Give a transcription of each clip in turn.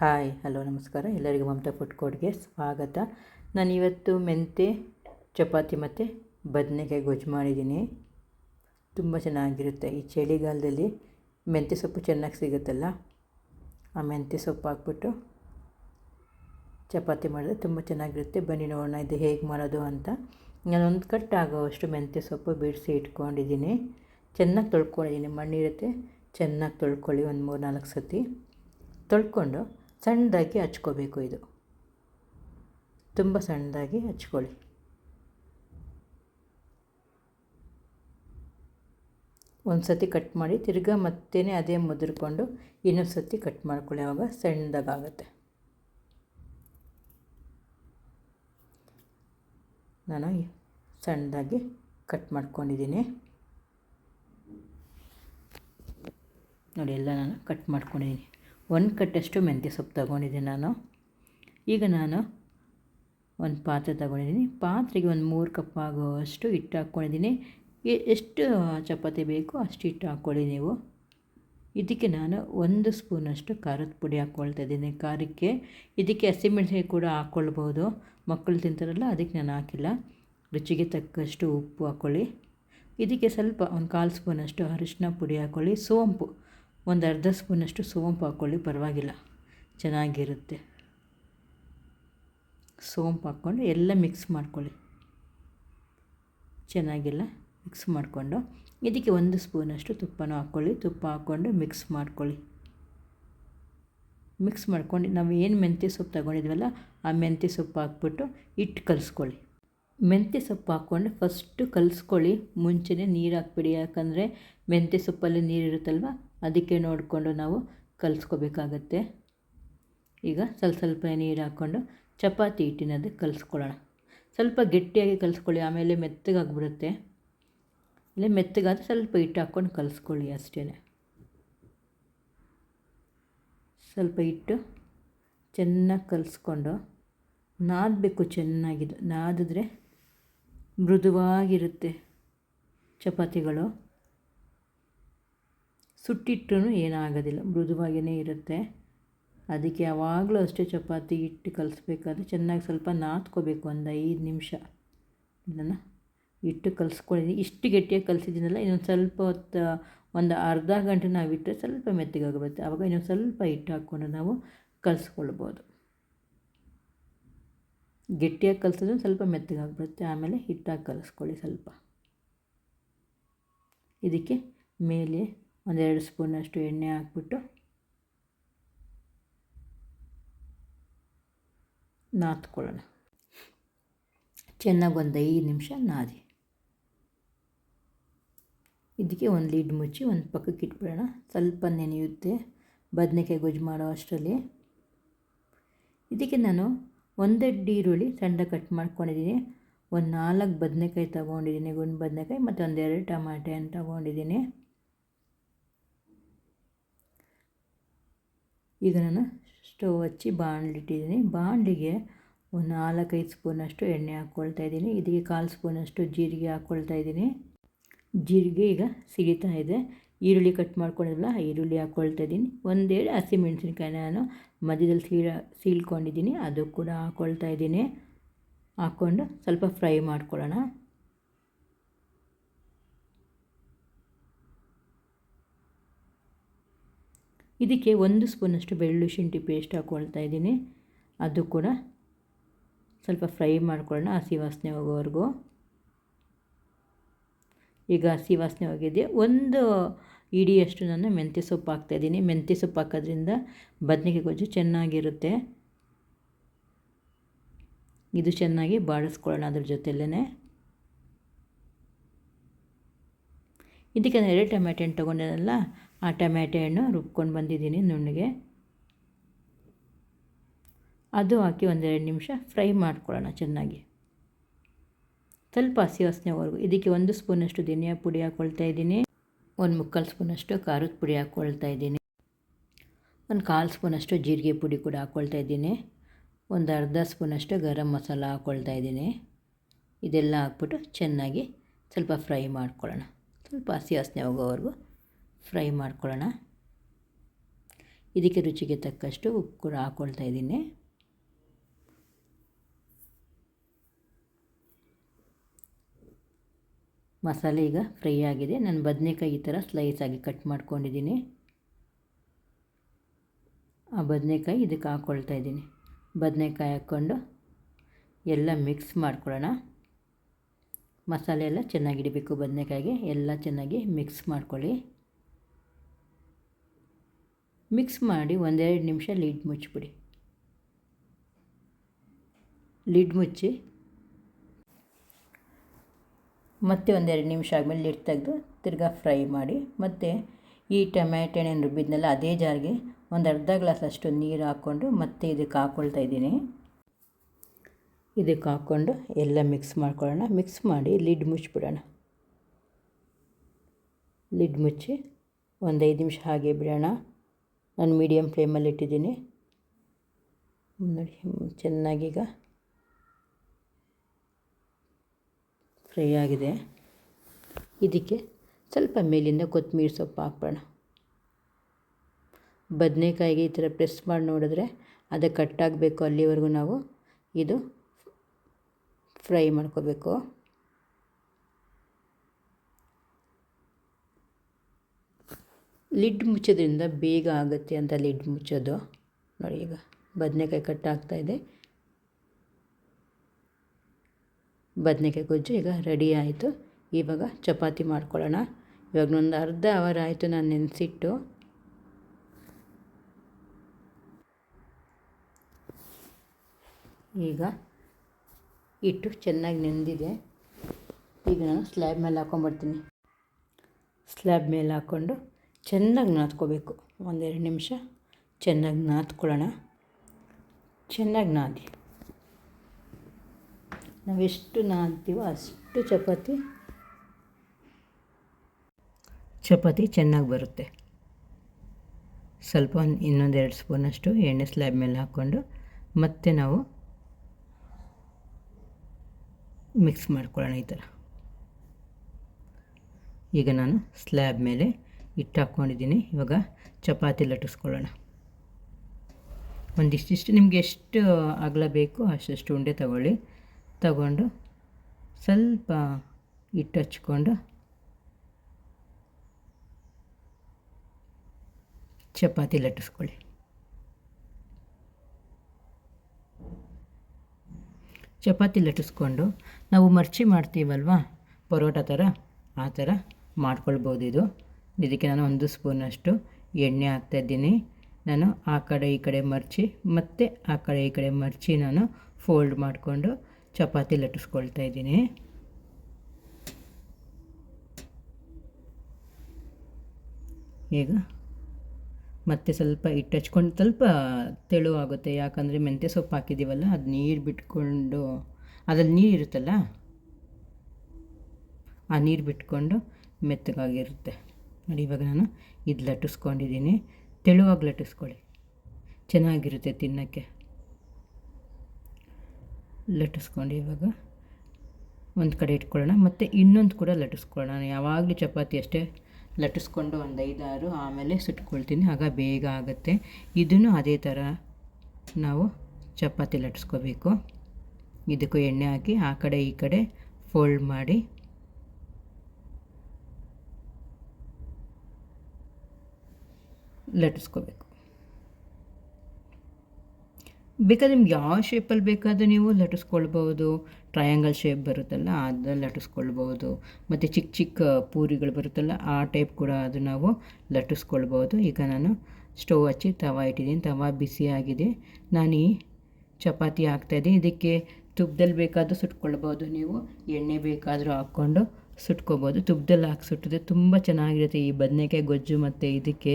Hi, hello, ನಮಸ್ಕಾರ. ಎಲ್ಲರಿಗೂ Mamata food ಸ್ವಾಗತ. ನಾನು ಇವತ್ತು ಮೆಂತೆ, ಚಪಾತಿ ಮತ್ತು ಬದನೆಕಾಯಿ ಗೊಜ್ಜು ಮಾಡಿದ್ದೀನಿ. ತುಂಬ ಚೆನ್ನಾಗಿರುತ್ತೆ. ಈ ಚಳಿಗಾಲದಲ್ಲಿ ಮೆಂತ್ಯ ಸೊಪ್ಪು ಚೆನ್ನಾಗಿ ಸಿಗುತ್ತಲ್ಲ, ಆ ಮೆಂತ್ಯ ಸೊಪ್ಪು ಹಾಕ್ಬಿಟ್ಟು ಚಪಾತಿ ಮಾಡಿದ್ರೆ ತುಂಬ ಚೆನ್ನಾಗಿರುತ್ತೆ. ಬನ್ನಿ ನೋಡೋಣ ಇದು ಹೇಗೆ ಮಾಡೋದು ಅಂತ. ನಾನು ಒಂದು ಕಟ್ ಆಗೋವಷ್ಟು ಮೆಂತ್ಯ ಸೊಪ್ಪು ಬಿಡಿಸಿ ಇಟ್ಕೊಂಡಿದ್ದೀನಿ. ಚೆನ್ನಾಗಿ ತೊಳ್ಕೊಂಡಿದ್ದೀನಿ. ಮಣ್ಣಿರುತ್ತೆ ಚೆನ್ನಾಗಿ ತೊಳ್ಕೊಳ್ಳಿ ಒಂದು ಮೂರು ನಾಲ್ಕು ಸತಿ. ತೊಳ್ಕೊಂಡು ಸಣ್ಣದಾಗಿ ಹಚ್ಕೋಬೇಕು ಇದು. ತುಂಬ ಸಣ್ಣದಾಗಿ ಹಚ್ಕೊಳ್ಳಿ. ಒಂದು ಸತಿ ಕಟ್ ಮಾಡಿ ತಿರ್ಗಾ ಮತ್ತೆ ಅದೇ ಮುದ್ರಕೊಂಡು ಇನ್ನೊಂದು ಸತಿ ಕಟ್ ಮಾಡ್ಕೊಳ್ಳಿ ಆವಾಗ ಸಣ್ಣದಾಗುತ್ತೆ ನಾನು ಸಣ್ಣದಾಗಿ ಕಟ್ ಮಾಡ್ಕೊಂಡಿದ್ದೀನಿ. ನೋಡಿ, ಎಲ್ಲ ನಾನು ಕಟ್ ಮಾಡ್ಕೊಂಡಿದ್ದೀನಿ. ಒಂದು ಕಟ್ಟಷ್ಟು ಮೆಂತ್ಯ ಸೊಪ್ಪು ತೊಗೊಂಡಿದ್ದೀನಿ ನಾನು. ಈಗ ನಾನು ಒಂದು ಪಾತ್ರೆ ತಗೊಂಡಿದ್ದೀನಿ. ಪಾತ್ರೆಗೆ ಒಂದು ಮೂರು ಕಪ್ ಆಗುವಷ್ಟು ಹಿಟ್ಟು ಹಾಕ್ಕೊಂಡಿದ್ದೀನಿ ಎಷ್ಟು ಚಪಾತಿ ಬೇಕೋ ಅಷ್ಟು ಹಿಟ್ಟು ಹಾಕ್ಕೊಳ್ಳಿ ನೀವು. ಇದಕ್ಕೆ ನಾನು ಒಂದು ಸ್ಪೂನಷ್ಟು ಖಾರದ ಪುಡಿ ಹಾಕ್ಕೊಳ್ತಾ ಇದ್ದೀನಿ. ಖಾರಕ್ಕೆ ಇದಕ್ಕೆ ಹಸಿಮೆಣಸಿನ ಕೂಡ ಹಾಕ್ಕೊಳ್ಬೋದು ಮಕ್ಕಳು ತಿಂತಾರಲ್ಲ, ಅದಕ್ಕೆ ನಾನು ಹಾಕಿಲ್ಲ. ರುಚಿಗೆ ತಕ್ಕಷ್ಟು ಉಪ್ಪು ಹಾಕ್ಕೊಳ್ಳಿ ಇದಕ್ಕೆ ಸ್ವಲ್ಪ ಒಂದು ಕಾಲು ಸ್ಪೂನಷ್ಟು ಅರಿಶಿನ ಪುಡಿ ಹಾಕ್ಕೊಳ್ಳಿ ಸೋಂಪು ಒಂದು ಅರ್ಧ ಸ್ಪೂನಷ್ಟು ಸೋಂಪು ಹಾಕ್ಕೊಳ್ಳಿ, ಪರವಾಗಿಲ್ಲ. ಚೆನ್ನಾಗಿರುತ್ತೆ. ಸೋಂಪು ಹಾಕ್ಕೊಂಡು ಎಲ್ಲ ಮಿಕ್ಸ್ ಮಾಡ್ಕೊಳ್ಳಿ. ಚೆನ್ನಾಗಿಲ್ಲ ಮಿಕ್ಸ್ ಮಾಡಿಕೊಂಡು ಇದಕ್ಕೆ ಒಂದು ಸ್ಪೂನಷ್ಟು ತುಪ್ಪನೂ ಹಾಕ್ಕೊಳ್ಳಿ. ತುಪ್ಪ ಹಾಕ್ಕೊಂಡು ಮಿಕ್ಸ್ ಮಾಡ್ಕೊಳ್ಳಿ. ಮಿಕ್ಸ್ ಮಾಡ್ಕೊಂಡು ನಾವು ಏನು ಮೆಂತ್ಯ ಸೊಪ್ಪು ತಗೊಂಡಿದ್ವಲ್ಲ, ಆ ಮೆಂತ್ಯ ಸೊಪ್ಪು ಹಾಕ್ಬಿಟ್ಟು ಹಿಟ್ಟು ಕಲಿಸ್ಕೊಳ್ಳಿ. ಮೆಂತ್ಯ ಸೊಪ್ಪು ಹಾಕ್ಕೊಂಡು ಫಸ್ಟು ಕಲಿಸ್ಕೊಳ್ಳಿ. ಮುಂಚೆನೇ ನೀರು ಹಾಕ್ಬಿಡಿ, ಯಾಕಂದರೆ ಮೆಂತ್ಯ ಸೊಪ್ಪಲ್ಲಿ ನೀರಿರುತ್ತಲ್ವ ಅದಕ್ಕೆ ನೋಡಿಕೊಂಡು ನಾವು ಕಲಿಸ್ಕೋಬೇಕಾಗತ್ತೆ. ಈಗ ಸ್ವಲ್ಪ ಸ್ವಲ್ಪ ನೀರು ಹಾಕ್ಕೊಂಡು ಚಪಾತಿ ಹಿಟ್ಟಿನದ್ದು ಕಲಿಸ್ಕೊಳ್ಳೋಣ. ಸ್ವಲ್ಪ ಗಟ್ಟಿಯಾಗಿ ಕಲಿಸ್ಕೊಳ್ಳಿ, ಆಮೇಲೆ ಮೆತ್ತಗಾಗ್ಬಿಡುತ್ತೆ ಇಲ್ಲ, ಮೆತ್ತಗಾದ್ರೆ ಸ್ವಲ್ಪ ಹಿಟ್ಟು ಹಾಕ್ಕೊಂಡು ಕಲಿಸ್ಕೊಳ್ಳಿ ಅಷ್ಟೇ. ಸ್ವಲ್ಪ ಹಿಟ್ಟು ಚೆನ್ನಾಗಿ ಕಲಿಸ್ಕೊಂಡು, ನಾದಬೇಕು ಚೆನ್ನಾಗಿದ್ದು ನಾದಿದ್ರೆ ಮೃದುವಾಗಿರುತ್ತೆ ಚಪಾತಿಗಳು. ಸುಟ್ಟಿಟ್ಟರೂ ಏನಾಗೋದಿಲ್ಲ, ಮೃದುವಾಗಿಯೇ ಇರುತ್ತೆ. ಅದಕ್ಕೆ ಯಾವಾಗಲೂ ಅಷ್ಟೇ ಚಪಾತಿ ಹಿಟ್ಟು ಕಲಿಸ್ಬೇಕಾದ್ರೆ ಚೆನ್ನಾಗಿ ಸ್ವಲ್ಪ ನಾದ್ಕೋಬೇಕು, ಒಂದು ಐದು ನಿಮಿಷ. ಇದನ್ನು ಹಿಟ್ಟು ಕಲಿಸ್ಕೊಂಡಿದ್ದೀನಿ ಇಷ್ಟು ಗಟ್ಟಿಯಾಗಿ ಕಲಿಸಿದ್ದೀನಲ್ಲ, ಇನ್ನೊಂದು ಸ್ವಲ್ಪ ಹೊತ್ತು, ಒಂದು ಅರ್ಧ ಗಂಟೆ ನಾವು ಇಟ್ಟರೆ ಸ್ವಲ್ಪ ಮೆತ್ತಗಾಗುತ್ತೆ ಆವಾಗ ಇನ್ನೊಂದು ಸ್ವಲ್ಪ ಹಿಟ್ಟು ಹಾಕ್ಕೊಂಡು ನಾವು ಕಲಿಸ್ಕೊಳ್ಬೋದು. ಗಟ್ಟಿಯಾಗಿ ಕಲಿಸಿದ್ರೆ ಸ್ವಲ್ಪ ಮೆತ್ತಗಾಗ್ಬಿಡುತ್ತೆ. ಆಮೇಲೆ ಹಿಟ್ಟಾಗಿ ಕಲಿಸ್ಕೊಳ್ಳಿ ಸ್ವಲ್ಪ. ಇದಕ್ಕೆ ಮೇಲೆ ಒಂದೆರಡು ಸ್ಪೂನಷ್ಟು ಎಣ್ಣೆ ಹಾಕ್ಬಿಟ್ಟು ನಾದ್ಕೊಳ್ಳೋಣ. ಚೆನ್ನಾಗಿ ಒಂದು ಐದು ನಿಮಿಷ ನಾದಿ. ಇದಕ್ಕೆ ಒಂದು ಲೀಡ್ ಮುಚ್ಚಿ ಒಂದು ಪಕ್ಕಕ್ಕೆ ಇಟ್ಬಿಡೋಣ. ಸ್ವಲ್ಪ ನೆನೆಯುತ್ತೆ ಬದನೆಕಾಯಿ ಗೊಜ್ಜು ಮಾಡೋ ಅಷ್ಟರಲ್ಲಿ. ಇದಕ್ಕೆ ನಾನು ಒಂದೆಡ್ಡು ಈರುಳ್ಳಿ ಸಣ್ಣ ಕಟ್ ಮಾಡ್ಕೊಂಡಿದ್ದೀನಿ. ಒಂದು ನಾಲ್ಕು ಬದನೆಕಾಯಿ ತೊಗೊಂಡಿದ್ದೀನಿ, ಗುಂಡು ಬದನೆಕಾಯಿ ಮತ್ತು ಒಂದೆರಡು ಟಮಾಟೆ ಅಂತ ತೊಗೊಂಡಿದ್ದೀನಿ. ಈಗ ನಾನು ಸ್ಟವ್ ಹಚ್ಚಿ ಬಾಣಲಿಟ್ಟಿದ್ದೀನಿ ಬಾಣಲಿಗೆ ಒಂದು ನಾಲ್ಕೈದು ಸ್ಪೂನಷ್ಟು ಎಣ್ಣೆ ಹಾಕ್ಕೊಳ್ತಾ ಇದ್ದೀನಿ. ಇದಕ್ಕೆ ಕಾಲು ಸ್ಪೂನಷ್ಟು ಜೀರಿಗೆ ಹಾಕ್ಕೊಳ್ತಾ ಇದ್ದೀನಿ. ಜೀರಿಗೆ ಈಗ ಸಿಗಿತಾ ಇದೆ. ಈರುಳ್ಳಿ ಕಟ್ ಮಾಡ್ಕೊಂಡಿರಲ್ಲ ಈರುಳ್ಳಿ ಹಾಕ್ಕೊಳ್ತಾ ಇದ್ದೀನಿ. ಒಂದೆರಡು ಹಸಿಮೆಣ್ಸಿನ್ಕಾಯಿ ನಾನು ಮಧ್ಯದಲ್ಲಿ ಸೀಳ, ಸೀಳ್ಕೊಂಡಿದ್ದೀನಿ. ಅದು ಕೂಡ ಹಾಕ್ಕೊಳ್ತಾ ಇದ್ದೀನಿ. ಹಾಕ್ಕೊಂಡು ಸ್ವಲ್ಪ ಫ್ರೈ ಮಾಡ್ಕೊಳ್ಳೋಣ. ಇದಕ್ಕೆ ಒಂದು ಸ್ಪೂನಷ್ಟು ಬೆಳ್ಳುಳ್ಳಿ ಶುಂಠಿ ಪೇಸ್ಟ್ ಹಾಕ್ಕೊಳ್ತಾ ಇದ್ದೀನಿ. ಅದು ಕೂಡ ಸ್ವಲ್ಪ ಫ್ರೈ ಮಾಡ್ಕೊಳ್ಳೋಣ ಹಸಿ ವಾಸನೆ ಹೋಗೋವರೆಗೂ. ಈಗ ಹಸಿ ವಾಸನೆ ಹೋಗಿದೆ. ಒಂದು ಇಡಿಯಷ್ಟು ನಾನು ಮೆಂತ್ಯ ಸೊಪ್ಪು ಹಾಕ್ತಾಯಿದ್ದೀನಿ ಮೆಂತ್ಯ ಸೊಪ್ಪು ಹಾಕೋದ್ರಿಂದ ಬದನೆಕಾಯಿ ಗೊಜ್ಜು ಚೆನ್ನಾಗಿರುತ್ತೆ. ಇದು ಚೆನ್ನಾಗಿ ಬಾಡಿಸ್ಕೊಳ್ಳೋಣ ಅದ್ರ ಜೊತೆಲೇ ಇದಕ್ಕೆ ನಾನು ಎರಡು ಟೊಮೆಟೊ ಹಣ್ಣು ತೊಗೊಂಡಿದ್ದಲ್ಲ ಆ ಟೊಮೆಟೊ ಹಣ್ಣು ರುಬ್ಕೊಂಡು ಬಂದಿದ್ದೀನಿ ನುಣ್ಣಗೆ. ಅದು ಹಾಕಿ ಒಂದೆರಡು ನಿಮಿಷ ಫ್ರೈ ಮಾಡ್ಕೊಳ್ಳೋಣ ಚೆನ್ನಾಗಿ. ಸ್ವಲ್ಪ ಹಸಿ ವಾಸನೆವರೆಗೂ. ಇದಕ್ಕೆ ಒಂದು ಸ್ಪೂನಷ್ಟು ಧನಿಯಾ ಪುಡಿ ಹಾಕ್ಕೊಳ್ತಾ ಇದ್ದೀನಿ. ಒಂದು ಮುಕ್ಕಾಲು ಸ್ಪೂನಷ್ಟು ಖಾರದ ಪುಡಿ ಹಾಕ್ಕೊಳ್ತಾ ಇದ್ದೀನಿ. ಒಂದು ಕಾಲು ಸ್ಪೂನಷ್ಟು ಜೀರಿಗೆ ಪುಡಿ ಕೂಡ ಹಾಕ್ಕೊಳ್ತಾ ಇದ್ದೀನಿ. ಒಂದು ಅರ್ಧ ಸ್ಪೂನಷ್ಟು ಗರಂ ಮಸಾಲ ಹಾಕ್ಕೊಳ್ತಾ ಇದ್ದೀನಿ. ಇದೆಲ್ಲ ಹಾಕ್ಬಿಟ್ಟು ಚೆನ್ನಾಗಿ ಸ್ವಲ್ಪ ಫ್ರೈ ಮಾಡ್ಕೊಳ್ಳೋಣ. ಸ್ವಲ್ಪ ಹಸಿ ವಾಸನೆ ಹೋಗೋವರೆಗೂ ಫ್ರೈ ಮಾಡ್ಕೊಳ್ಳೋಣ. ಇದಕ್ಕೆ ರುಚಿಗೆ ತಕ್ಕಷ್ಟು ಉಪ್ಪು ಕೂಡ ಹಾಕ್ಕೊಳ್ತಾ ಇದ್ದೀನಿ. ಮಸಾಲೆ ಈಗ ಫ್ರೈ ಆಗಿದೆ. ನಾನು ಬದನೆಕಾಯಿ ಈ ಥರ ಸ್ಲೈಸ್ ಆಗಿ ಕಟ್ ಮಾಡ್ಕೊಂಡಿದ್ದೀನಿ. ಆ ಬದನೆಕಾಯಿ ಇದಕ್ಕೆ ಹಾಕ್ಕೊಳ್ತಾ ಇದ್ದೀನಿ. ಬದನೆಕಾಯಿ ಹಾಕ್ಕೊಂಡು ಎಲ್ಲ ಮಿಕ್ಸ್ ಮಾಡ್ಕೊಳ್ಳೋಣ. ಮಸಾಲೆ ಎಲ್ಲ ಚೆನ್ನಾಗಿಡಬೇಕು ಬದನೆಕಾಯಿಗೆ. ಎಲ್ಲ ಚೆನ್ನಾಗಿ ಮಿಕ್ಸ್ ಮಾಡ್ಕೊಳ್ಳಿ. ಮಿಕ್ಸ್ ಮಾಡಿ ಒಂದೆರಡು ನಿಮಿಷ ಲಿಡ್ ಮುಚ್ಚಿಬಿಡಿ. ಲಿಡ್ ಮುಚ್ಚಿ. ಮತ್ತೆ ಒಂದೆರಡು ನಿಮಿಷ ಆದಮೇಲೆ ಲಿಡ್ ತೆಗೆದು ತಿರ್ಗಾ ಫ್ರೈ ಮಾಡಿ. ಮತ್ತು ಈ ಟೊಮ್ಯಾಟೊ ಹಣ್ಣು ರುಬ್ಬಿದ್ನೆಲ್ಲ ಅದೇ ಜಾರಿಗೆ ಒಂದು ಅರ್ಧ ಗ್ಲಾಸ್ ಅಷ್ಟು ನೀರು ಹಾಕ್ಕೊಂಡು ಮತ್ತೆ ಇದಕ್ಕೆ ಹಾಕ್ಕೊಳ್ತಾ ಇದ್ದೀನಿ. ಇದಕ್ಕೆ ಹಾಕ್ಕೊಂಡು ಎಲ್ಲ ಮಿಕ್ಸ್ ಮಾಡ್ಕೊಳ್ಳೋಣ. ಮಿಕ್ಸ್ ಮಾಡಿ ಲಿಡ್ ಮುಚ್ಚಿಬಿಡೋಣ. ಲಿಡ್ ಮುಚ್ಚಿ ಒಂದು ಐದು ನಿಮಿಷ ಹಾಗೆ ಬಿಡೋಣ. ನಾನು ಮೀಡಿಯಮ್ ಫ್ಲೇಮಲ್ಲಿ ಇಟ್ಟಿದ್ದೀನಿ. ನೋಡಿ ಚೆನ್ನಾಗೀಗ ಫ್ರೈ ಆಗಿದೆ. ಇದಕ್ಕೆ ಸ್ವಲ್ಪ ಮೇಲಿಂದ ಕೊತ್ತಂಬರಿ ಸೊಪ್ಪು ಹಾಕ್ಬೋಣ ಬದನೆಕಾಯಿಗೆ ಈ ಥರ ಪ್ರೆಸ್ ಮಾಡಿ ನೋಡಿದ್ರೆ ಅದು ಕಟ್ಟಾಗಬೇಕು ಅಲ್ಲಿವರೆಗೂ ನಾವು ಇದು ಫ್ರೈ ಮಾಡ್ಕೋಬೇಕು. ಲಿಡ್ ಮುಚ್ಚೋದ್ರಿಂದ ಬೇಗ ಆಗುತ್ತೆ ಅಂತ ಲಿಡ್ ಮುಚ್ಚೋದು. ನೋಡಿ ಈಗ ಬದನೆಕಾಯಿ ಕಟ್ಟಾಗ್ತಾಯಿದೆ ಬದನೆಕಾಯಿ ಗೊಜ್ಜು ಈಗ ರೆಡಿ ಆಯಿತು. ಇವಾಗ ಚಪಾತಿ ಮಾಡ್ಕೊಳ್ಳೋಣ. ಇವಾಗ ಒಂದು ಅರ್ಧ ಅವರ್ ಆಯಿತು ನಾನು ನೆನೆಸಿಟ್ಟು. ಈಗ ಇಟ್ಟು ಚೆನ್ನಾಗಿ ನೆಂದಿದೆ. ಈಗ ನಾನು ಸ್ಲ್ಯಾಬ್ ಮೇಲೆ ಹಾಕ್ಕೊಂಬರ್ತೀನಿ ಸ್ಲ್ಯಾಬ್ ಮೇಲೆ ಹಾಕ್ಕೊಂಡು ಚೆನ್ನಾಗಿ ನಾದ್ಕೋಬೇಕು. ಒಂದೆರಡು ನಿಮಿಷ. ಚೆನ್ನಾಗಿ ನಾದ್ಕೊಳ್ಳೋಣ. ಚೆನ್ನಾಗಿ ನಾದಿ. ನಾವೆಷ್ಟು ನಾದ್ತೀವೋ ಅಷ್ಟು ಚಪಾತಿ. ಚಪಾತಿ ಚೆನ್ನಾಗಿ ಬರುತ್ತೆ. ಸ್ವಲ್ಪ ಒಂದು ಇನ್ನೊಂದೆರಡು ಸ್ಪೂನಷ್ಟು ಎಣ್ಣೆ ಸ್ಲ್ಯಾಬ್ ಮೇಲೆ ಹಾಕ್ಕೊಂಡು ಮತ್ತೆ ನಾವು ಮಿಕ್ಸ್ ಮಾಡ್ಕೊಳ್ಳೋಣ ಈ ಥರ. ಈಗ ನಾನು ಸ್ಲ್ಯಾಬ್ ಮೇಲೆ ಇಟ್ಟು ಹಾಕ್ಕೊಂಡಿದ್ದೀನಿ ಇವಾಗ ಚಪಾತಿ ಲಟ್ಟಿಸ್ಕೊಳ್ಳೋಣ. ಒಂದಿಷ್ಟಿಷ್ಟು ನಿಮಗೆ ಎಷ್ಟು ಅಗಲ ಬೇಕು ಅಷ್ಟಷ್ಟು ಉಂಡೆ ತಗೊಳ್ಳಿ. ತಗೊಂಡು ಸ್ವಲ್ಪ ಹಿಟ್ಟು ಹಚ್ಕೊಂಡು ಚಪಾತಿ ಲಟ್ಟಿಸ್ಕೊಳ್ಳಿ. ಚಪಾತಿ ಲಟ್ಟಿಸ್ಕೊಂಡು ನಾವು ಮರ್ಚಿ ಮಾಡ್ತೀವಲ್ವ? ಪರೋಟ ಥರ ಆ ಥರ ಮಾಡ್ಕೊಳ್ಬೋದು ಇದು ಇದಕ್ಕೆ ನಾನು ಒಂದು ಸ್ಪೂನಷ್ಟು ಎಣ್ಣೆ ಹಾಕ್ತಾಯಿದ್ದೀನಿ. ನಾನು ಆ ಕಡೆ ಈ ಕಡೆ ಮರ್ಚಿ, ಮತ್ತು ಆ ಕಡೆ ಈ ಕಡೆ ಮರ್ಚಿ ನಾನು ಫೋಲ್ಡ್ ಮಾಡಿಕೊಂಡು ಚಪಾತಿ ಲಟ್ಟಿಸ್ಕೊಳ್ತಾ ಇದ್ದೀನಿ. ಈಗ ಮತ್ತೆ ಸ್ವಲ್ಪ ಹಿಟ್ಟು ಹಚ್ಕೊಂಡು, ಸ್ವಲ್ಪ ತೆಳು ಆಗುತ್ತೆ, ಯಾಕಂದರೆ ಮೆಂತ್ಯ ಸೊಪ್ಪು ಹಾಕಿದ್ದೀವಲ್ಲ, ಅದು ನೀರು ಬಿಟ್ಕೊಂಡು, ಅದ್ರಲ್ಲಿ ನೀರು ಇರುತ್ತಲ್ಲ, ಆ ನೀರು ಬಿಟ್ಕೊಂಡು ಮೆತ್ತಗಾಗಿರುತ್ತೆ. ನೋಡಿ, ಇವಾಗ ನಾನು ಇದು ಲಟ್ಟಿಸ್ಕೊಂಡಿದ್ದೀನಿ. ತೆಳುವಾಗಿ ಲಟ್ಟಿಸ್ಕೊಳ್ಳಿ. ಚೆನ್ನಾಗಿರುತ್ತೆ ತಿನ್ನೋಕ್ಕೆ. ಲಟ್ಟಿಸ್ಕೊಂಡು ಇವಾಗ ಒಂದು ಕಡೆ ಇಟ್ಕೊಳ್ಳೋಣ. ಮತ್ತು ಇನ್ನೊಂದು ಕೂಡ ಲಟ್ಟಿಸ್ಕೊಳ್ಳೋಣ. ಯಾವಾಗಲೂ ಚಪಾತಿ ಅಷ್ಟೇ ಲಟ್ಟಿಸ್ಕೊಂಡು ಒಂದು ಐದಾರು ಆಮೇಲೆ ಸುಟ್ಕೊಳ್ತೀನಿ. ಆಗ ಬೇಗ ಆಗುತ್ತೆ. ಇದನ್ನು ಅದೇ ಥರ ನಾವು ಚಪಾತಿ ಲಟ್ಟಿಸ್ಕೋಬೇಕು. ಇದಕ್ಕೂ ಎಣ್ಣೆ ಹಾಕಿ ಆ ಕಡೆ ಈ ಕಡೆ ಫೋಲ್ಡ್ ಮಾಡಿ ಲಟ್ಟಿಸ್ಕೋಬೇಕು. ಬೇಕಾದ್ರೆ ನಿಮ್ಗೆ ಯಾವ ಶೇಪಲ್ಲಿ ಬೇಕಾದರೂ ನೀವು ಲಟ್ಟಿಸ್ಕೊಳ್ಬೋದು ಟ್ರಯಾಂಗಲ್ ಶೇಪ್ ಬರುತ್ತಲ್ಲ ಅದನ್ನು ಲಟ್ಟಿಸ್ಕೊಳ್ಬೋದು ಮತ್ತು ಚಿಕ್ಕ ಚಿಕ್ಕ ಪೂರಿಗಳು ಬರುತ್ತಲ್ಲ, ಆ ಟೈಪ್ ಕೂಡ ಅದು ನಾವು ಲಟ್ಟಿಸ್ಕೊಳ್ಬೋದು ಈಗ ನಾನು ಸ್ಟವ್ ಹಚ್ಚಿ ತವ ಇಟ್ಟಿದ್ದೀನಿ, ತವ ಬಿಸಿಯಾಗಿದೆ ನಾನು ಈ ಚಪಾತಿ ಹಾಕ್ತಾಯಿದ್ದೀನಿ ಇದಕ್ಕೆ ತುಪ್ಪದಲ್ಲಿ ಬೇಕಾದರೂ ಸುಟ್ಕೊಳ್ಬೋದು ನೀವು. ಎಣ್ಣೆ ಬೇಕಾದರೂ ಹಾಕ್ಕೊಂಡು ಸುಟ್ಕೋಬೋದು. ತುಪ್ಪದಲ್ಲಿ ಹಾಕಿ ಸುಟ್ಟಿದ್ರೆ ತುಂಬ ಚೆನ್ನಾಗಿರುತ್ತೆ. ಈ ಬದನೆಕಾಯಿ ಗೊಜ್ಜು ಮತ್ತು ಇದಕ್ಕೆ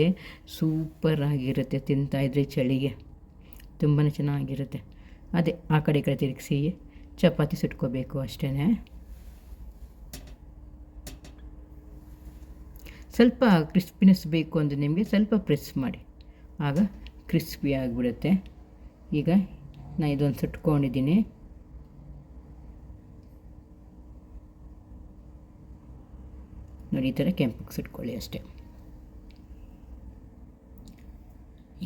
ಸೂಪರ್ ಆಗಿರುತ್ತೆ ತಿಂತಾಯಿದ್ರೆ ಚಳಿಗೆ. ತುಂಬಾ ಚೆನ್ನಾಗಿರುತ್ತೆ. ಅದೇ ಆ ಕಡೆ ಕಡೆ ತಿರುಗಿಸಿ ಚಪಾತಿ ಸುಟ್ಕೋಬೇಕು ಅಷ್ಟೇ ಸ್ವಲ್ಪ ಕ್ರಿಸ್ಪಿನೆಸ್ ಬೇಕು ಅಂದರೆ ನಿಮಗೆ ಸ್ವಲ್ಪ ಪ್ರೆಸ್ ಮಾಡಿ. ಆಗ ಕ್ರಿಸ್ಪಿ ಆಗಿಬಿಡುತ್ತೆ. ಈಗ ನಾನು ಇದೊಂದು ಸುಟ್ಕೊಂಡಿದ್ದೀನಿ. ನೋಡಿ ಈ ಥರ ಕೆಂಪಗೆ ಸುಟ್ಕೊಳ್ಳಿ ಅಷ್ಟೇ.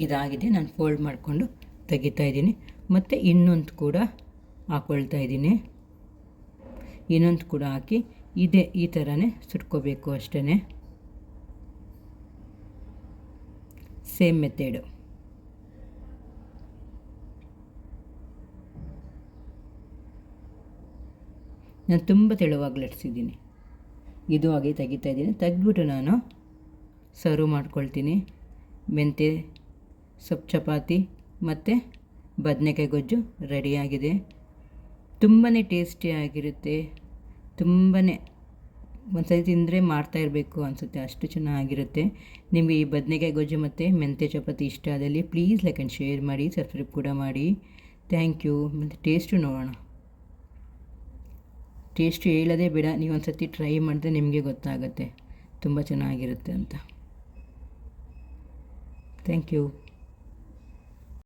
ಇದಾಗಿದೆ, ನಾನು ಫೋಲ್ಡ್ ಮಾಡಿಕೊಂಡು ತೆಗಿತಾ ಇದ್ದೀನಿ. ಮತ್ತು ಇನ್ನೊಂದು ಕೂಡ ಹಾಕ್ಕೊಳ್ತಾ ಇದ್ದೀನಿ. ಇನ್ನೊಂದು ಕೂಡ ಹಾಕಿ ಇದೇ ಈ ಥರನೇ ಸುಟ್ಕೋಬೇಕು ಅಷ್ಟೇ ಸೇಮ್ ಮೆಥೇಡು ನಾನು ತುಂಬ ತೆಳುವಾಗಿ ಲಟ್ಸಿದ್ದೀನಿ. ಇದು ಹಾಗೆ ತೆಗಿತಾ ಇದ್ದೀನಿ. ತೆಗೆದ್ಬಿಟ್ಟು ನಾನು ಸರ್ವ್ ಮಾಡ್ಕೊಳ್ತೀನಿ. ಮೆಂತ್ಯ ಸೊಪ್ಪು ಚಪಾತಿ ಮತ್ತು ಬದನೆಕಾಯಿ ಗೊಜ್ಜು ರೆಡಿಯಾಗಿದೆ ತುಂಬಾ ಟೇಸ್ಟಿಯಾಗಿರುತ್ತೆ ತುಂಬಾ ಒಂದ್ಸತಿ ತಿಂದರೆ ಮಾಡ್ತಾ ಇರಬೇಕು ಅನಿಸುತ್ತೆ. ಅಷ್ಟು ಚೆನ್ನಾಗಿರುತ್ತೆ. ನಿಮಗೆ ಈ ಬದನೆಕಾಯಿ ಗೊಜ್ಜು ಮತ್ತು ಮೆಂತ್ಯ ಚಪಾತಿ ಇಷ್ಟ ಆದಲ್ಲಿ ಪ್ಲೀಸ್ ಲೈಕ್ ಆ್ಯಂಡ್ ಶೇರ್ ಮಾಡಿ ಸಬ್ಸ್ಕ್ರೈಬ್ ಕೂಡ ಮಾಡಿ. ಥ್ಯಾಂಕ್ ಯು ಮತ್ತು ಟೇಸ್ಟು ನೋಡೋಣ. ಟೇಸ್ಟ್ ಹೇಳೋದೇ ಬೇಡ, ನೀವು ಒಂದು ಸರ್ತಿ ಟ್ರೈ ಮಾಡಿದ್ರೆ ನಿಮಗೆ ಗೊತ್ತಾಗುತ್ತೆ. ತುಂಬ ಚೆನ್ನಾಗಿರುತ್ತೆ ಅಂತ. Thank you